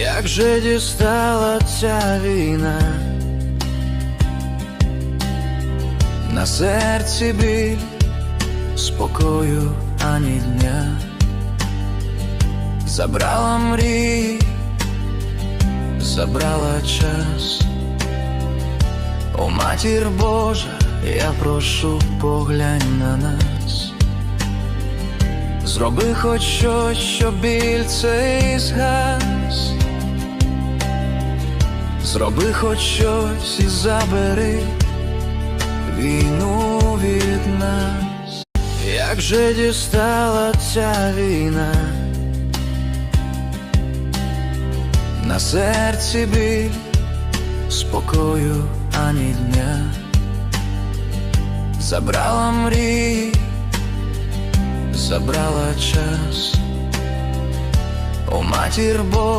Як же дістала ця війна, на серці біль, спокою ані дня, забрала мрії, забрала час. О матір Божа, я прошу, поглянь на нас. Зроби хоч щось, щоб біль цей згас. Зроби хоч щось і забери війну від нас. Як же дістала ця війна, на серці біль, спокою ані дня, забрала мрії забрала час, о матір Божа.